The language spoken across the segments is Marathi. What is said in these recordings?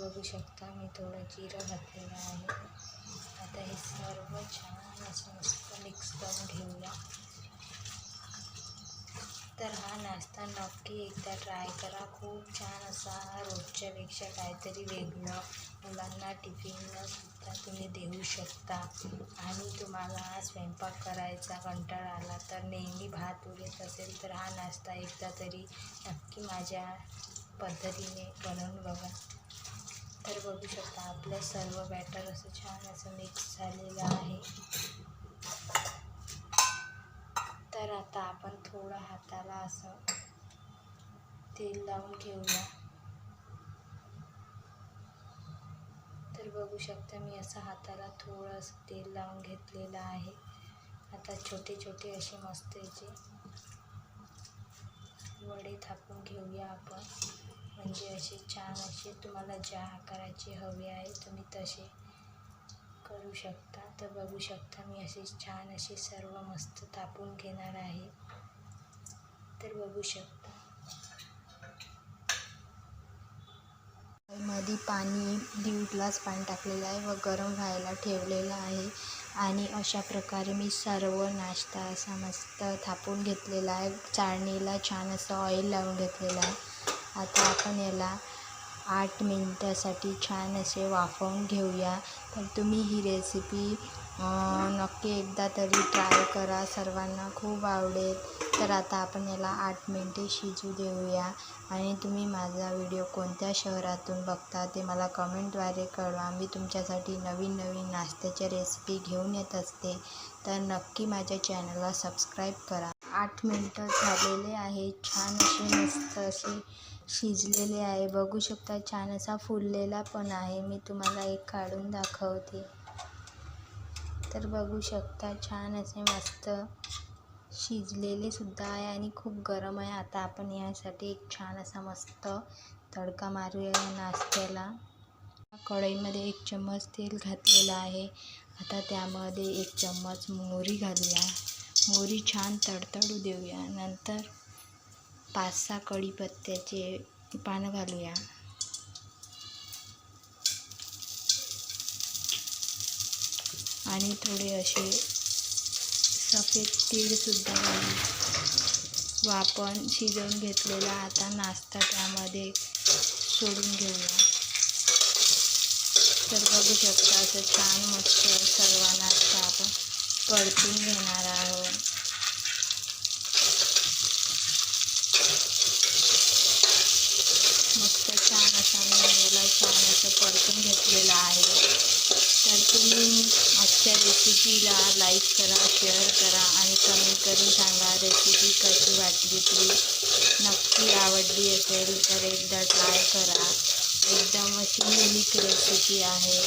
बघू शकता मी थोडं जिरं घातलेलं आहे. आता हे सर्व छान असं मस्त मिक्स करून घेऊया. तर हा नाश्ता नक्की एकदा ट्राय करा. खूप छान असा रोजच्यापेक्षा काहीतरी वेगळं मुलांना टिफिनला सुद्धा तुम्ही देऊ शकता. आणि तुम्हाला स्वयंपाक करायचा कंटाळा आला तर नेहमी भात उरत असेल तर हा नाश्ता एकदा तरी नक्की माझ्या पद्धतीने बनवून बघा. तर बघू शकता आपलं सर्व बॅटर असं छान असं मिक्स झालेलं आहे. तर आता आपण थोडं हाताला असं तेल लावून घेऊया. तर बघू शकता मी असं हाताला थोडं असं तेल लावून घेतलेलं आहे. आता छोटे छोटे असे मस्त याचे वडे थापून घेऊया आपण. म्हणजे असे छान असे तुम्हाला ज्या आकाराचे हवे आहे तुम्ही तसे करू शकता. तर बघू शकता मी असे छान असे सर्व मस्त तापून घेणार आहे. तर बघू शकता. मध्ये पाणी दीड ग्लास पाणी टाकलेलं आहे व गरम व्हायला ठेवलेलं आहे. आणि अशा प्रकारे मी सर्व नाश्ता असा मस्त थापून घेतलेला आहे. चाळणीला छान असं ऑइल लावून घेतलेलं आहे. आता आपण याला आठ मिनटासाठी छान असे वाफवून घेऊया. तर तुम्ही ही रेसिपी नक्की एकदा तरी ट्राय करा. सर्वांना खूप आवडेल. तर आता आपण याला आठ मिनटे शिजू देऊया. आणि तुम्ही माझा व्हिडिओ कोणत्या शहरातून बघता ते मला कमेंटद्वारे कळवा. मी तुमच्यासाठी नवीन नवीन नाश्त्याच्या रेसिपी घेऊन येत असते. तर नक्की माझ्या चॅनलला सबस्क्राईब करा. आठ मिनटं झालेले आहे छान असे मस्त असे शिजलेले आहे. बघू शकता छान असा फुललेला पण आहे. मी तुम्हाला एक काढून दाखवते. तर बघू शकता छान असे मस्त शिजलेले सुद्धा आहे आणि खूप गरम आहे. आता आपण यासाठी एक छान असा मस्त तडका मारूया या नाश्त्याला. कढईमध्ये एक चम्मच तेल घातलेलं आहे. आता त्यामध्ये एक चम्मच मोहरी घालूया. मोहरी छान तडतडू देऊया. नंतर पाच सहा कढीपत्त्याचे पानं घालूया. आणि थोडे असे सफेद तीळसुद्धा घालू व आपण शिजवून घेतलेला आता नाश्ता त्यामध्ये सोडून घेऊया. तर बघू शकता असं छान मस्त सर्व नाश्ता आपण परतून घेणार आहोत मस्त छान असा मी याला छान असं परतून घेतलेलं आहे तर तुम्ही आजच्या रेसिपीला लाईक करा शेअर करा आणि कमेंट करून सांगा रेसिपी कशी वाटली ती. नक्की आवडली असेल तर एकदा ट्राय करा एकदम अशी युनिक रेसिपी आहे.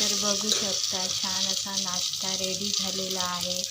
तर बघू शकता छान असा नाश्ता रेडी झालेला आहे.